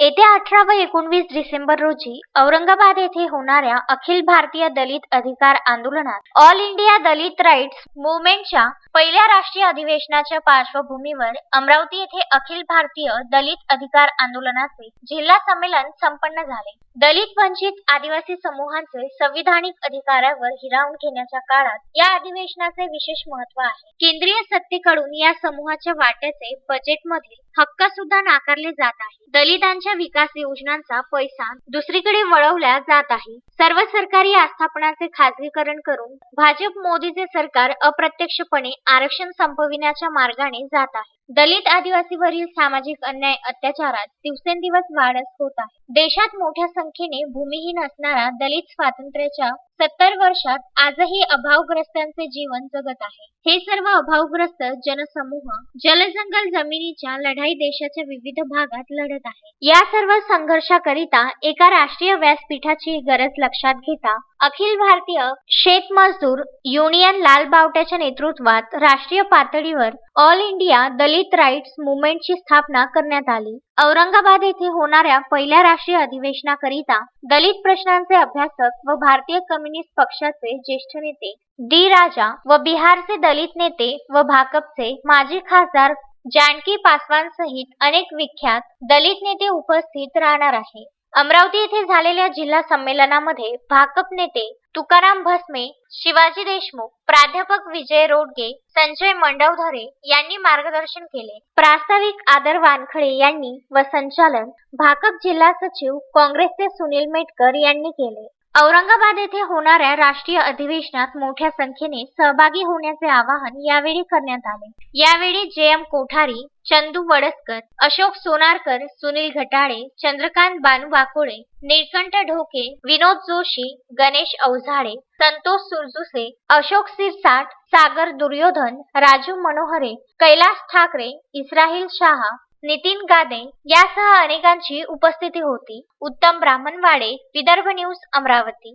येत्या अठरा व एकोणवीस डिसेंबर रोजी औरंगाबाद येथे होणाऱ्या अखिल भारतीय दलित अधिकार आंदोलनात ऑल इंडिया दलित राईट्स मुवमेंटच्या पहिल्या राष्ट्रीय अधिवेशनाच्या पार्श्वभूमीवर अमरावती येथे अखिल भारतीय दलित अधिकार आंदोलनाचे जिल्हा संमेलन संपन्न झाले. दलित वंचित आदिवासी समूहांचे संविधानिक अधिकारावर हिरावून घेण्याच्या काळात या अधिवेशनाचे विशेष महत्त्व आहे. केंद्रीय सत्तेकडून या समूहाच्या वाट्याचे बजेटमधील हक्क सुद्धा नाकारले जात आहे. दलितांच्या विकास योजनांचा पैसा दुसरीकडे वळवला जात आहे. सर्व सरकारी आस्थापनाचे खासगीकरण करून भाजप मोदीचे सरकार अप्रत्यक्षपणे आरक्षण संपविण्याच्या मार्गाने जात आहे. दलित आदिवासीवरील सामाजिक अन्याय अत्याचारात दिवसेंदिवस वाढच होत आहे. देशात मोठ्या संख्येने भूमिहीन असणारा दलित स्वातंत्र्याच्या सत्तर वर्षात आजही अभावग्रस्तांचे जीवन जगत आहे. हे सर्व अभावग्रस्त जनसमूह जलजंगल जमिनीच्या लढाई देशाच्या विविध भागात लढत आहे. या सर्व संघर्षाकरिता एका राष्ट्रीय व्यासपीठाची गरज लक्षात घेता अखिल भारतीय शेतमजदूर युनियन लाल बावट्याच्या नेतृत्वात राष्ट्रीय पातळीवर ऑल इंडिया दलित राईट्स मुवमेंटची स्थापना करण्यात आली. औरंगाबाद येथे होणाऱ्या पहिल्या राष्ट्रीय अधिवेशनाकरिता दलित प्रश्नांचे अभ्यासक व भारतीय कम्युनिस्ट पक्षाचे ज्येष्ठ नेते डी राजा व बिहारचे दलित नेते व भाकपचे माजी खासदार जानकी पासवान सहित अनेक विख्यात दलित नेते उपस्थित राहणार आहे अमरावती येथे झालेल्या जिल्हा संमेलनामध्ये भाकप नेते तुकाराम भस्मे शिवाजी देशमुख प्राध्यापक विजय रोडगे संजय मंडवधरे यांनी मार्गदर्शन केले. प्रास्ताविक आदर वानखळे यांनी व संचालन भाकप जिल्हा सचिव काँग्रेसचे सुनील मेटकर यांनी केले. औरंगाबाद येथे होणाऱ्या राष्ट्रीय अधिवेशनात मोठ्या संख्येने सहभागी होण्याचे आवाहन यावेळी करण्यात आले. यावेळी जे एम कोठारी चंदू वडसकर अशोक सोनारकर सुनील घटाळे चंद्रकांत बानवाकुळे निळकंठ ढोके विनोद जोशी गणेश अवझाडे संतोष सुरजुसे अशोक सिरसाट सागर दुर्योधन राजू मनोहरे कैलास ठाकरे इस्राहिल शाह नितीन गादे यासह अनेकांची उपस्थिती होती. उत्तम ब्राह्मणवाडे विदर्भ न्यूज अमरावती.